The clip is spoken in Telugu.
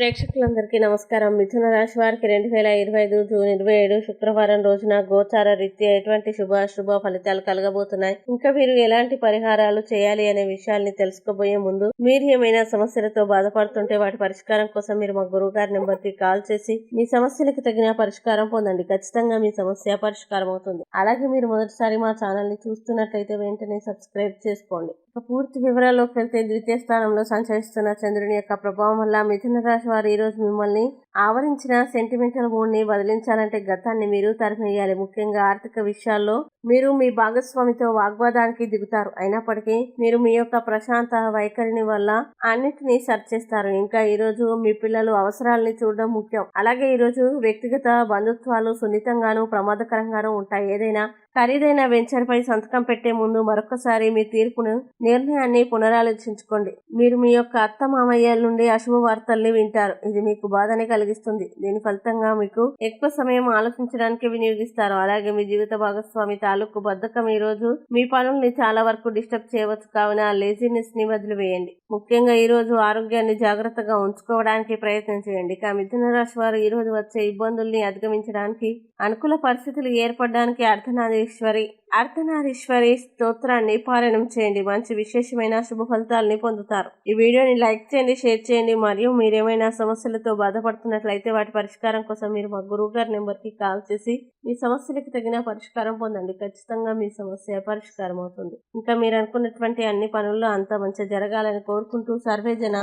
ప్రేక్షకులందరికీ నమస్కారం. మిథున రాశి వారికి రెండు వేల ఇరవై ఐదు జూన్ ఇరవై ఏడు శుక్రవారం రోజున గోచార రీత్యా ఎటువంటి శుభ అశుభ ఫలితాలు కలగబోతున్నాయి. ఇంకా మీరు ఎలాంటి పరిహారాలు చేయాలి అనే విషయాల్ని తెలుసుకోబోయే ముందు మీరు ఏమైనా సమస్యలతో బాధపడుతుంటే వాటి పరిష్కారం కోసం మీరు మా గురువు గారి నెంబర్కి కాల్ చేసి మీ సమస్యలకు తగిన పరిష్కారం పొందండి. ఖచ్చితంగా మీ సమస్య పరిష్కారం అవుతుంది. అలాగే మీరు మొదటిసారి మా ఛానల్ని చూస్తున్నట్లయితే వెంటనే సబ్స్క్రైబ్ చేసుకోండి. ఇక పూర్తి వివరాల్లోకి వెళ్తే ద్వితీయ స్థానంలో సంచరిస్తున్న చంద్రుని యొక్క ప్రభావం వల్ల మిథున రాశి వారు ఈరోజు మిమ్మల్ని ఆవరించిన సెంటిమెంటల్ మూడ్ని వదిలించాలంటే గతాన్ని మీరు తరిమేయాలి. ముఖ్యంగా ఆర్థిక విషయాల్లో మీరు మీ భాగస్వామితో వాగ్వాదానికి దిగుతారు. అయినప్పటికీ మీరు మీ యొక్క ప్రశాంత వైఖరిని వల్ల అన్నిటినీ చేస్తారు. ఇంకా ఈరోజు మీ పిల్లలు అవసరాలని చూడడం ముఖ్యం. అలాగే ఈరోజు వ్యక్తిగత బంధుత్వాలు సున్నితంగాను ప్రమాదకరంగాను ఉంటాయి. ఏదైనా ఖరీదైన వెంచర్ పై సంతకం పెట్టే ముందు మరొకసారి మీ తీర్పును నిర్ణయాన్ని పునరాలోచించుకోండి. మీరు మీ యొక్క అత్త మామయ్యల నుండి అశుభ వార్తల్ని వింటారు. ఇది మీకు బాధని కలిగిస్తుంది. దీని ఫలితంగా మీకు ఎక్కువ సమయం ఆలోచించడానికి వినియోగిస్తారు. అలాగే మీ జీవిత భాగస్వామి తాలూకు బద్ధకం ఈ రోజు మీ పనుల్ని చాలా వరకు డిస్టర్బ్ చేయవచ్చు. కావున లేజినెస్ని వదిలివేయండి ముఖ్యంగా ఈ రోజు ఆరోగ్యాన్ని జాగ్రత్తగా ఉంచుకోవడానికి ప్రయత్నం చేయండి. ఇక మిథున రాశి వారు ఈ రోజు వచ్చే ఇబ్బందుల్ని అధిగమించడానికి అనుకూల పరిస్థితులు ఏర్పడడానికి అర్ధనారీశ్వరి అర్ధనారీశ్వరి స్తోత్రాన్ని పారాయణం చేయండి. మంచి విశేషమైన శుభ ఫలితాలని పొందుతారు. ఈ వీడియోని లైక్ చేయండి షేర్ చేయండి. మరియు మీరేమైనా సమస్యలతో బాధపడుతున్నట్లయితే వాటి పరిష్కారం కోసం మీరు మా గురువు గారి నెంబర్కి కాల్ చేసి మీ సమస్యలకు తగిన పరిష్కారం పొందండి. ఖచ్చితంగా మీ సమస్య పరిష్కారం అవుతుంది. ఇంకా మీరు అనుకున్నటువంటి అన్ని పనుల్లో అంత మంచి జరగాలని కోరుకుంటూ సర్వే జన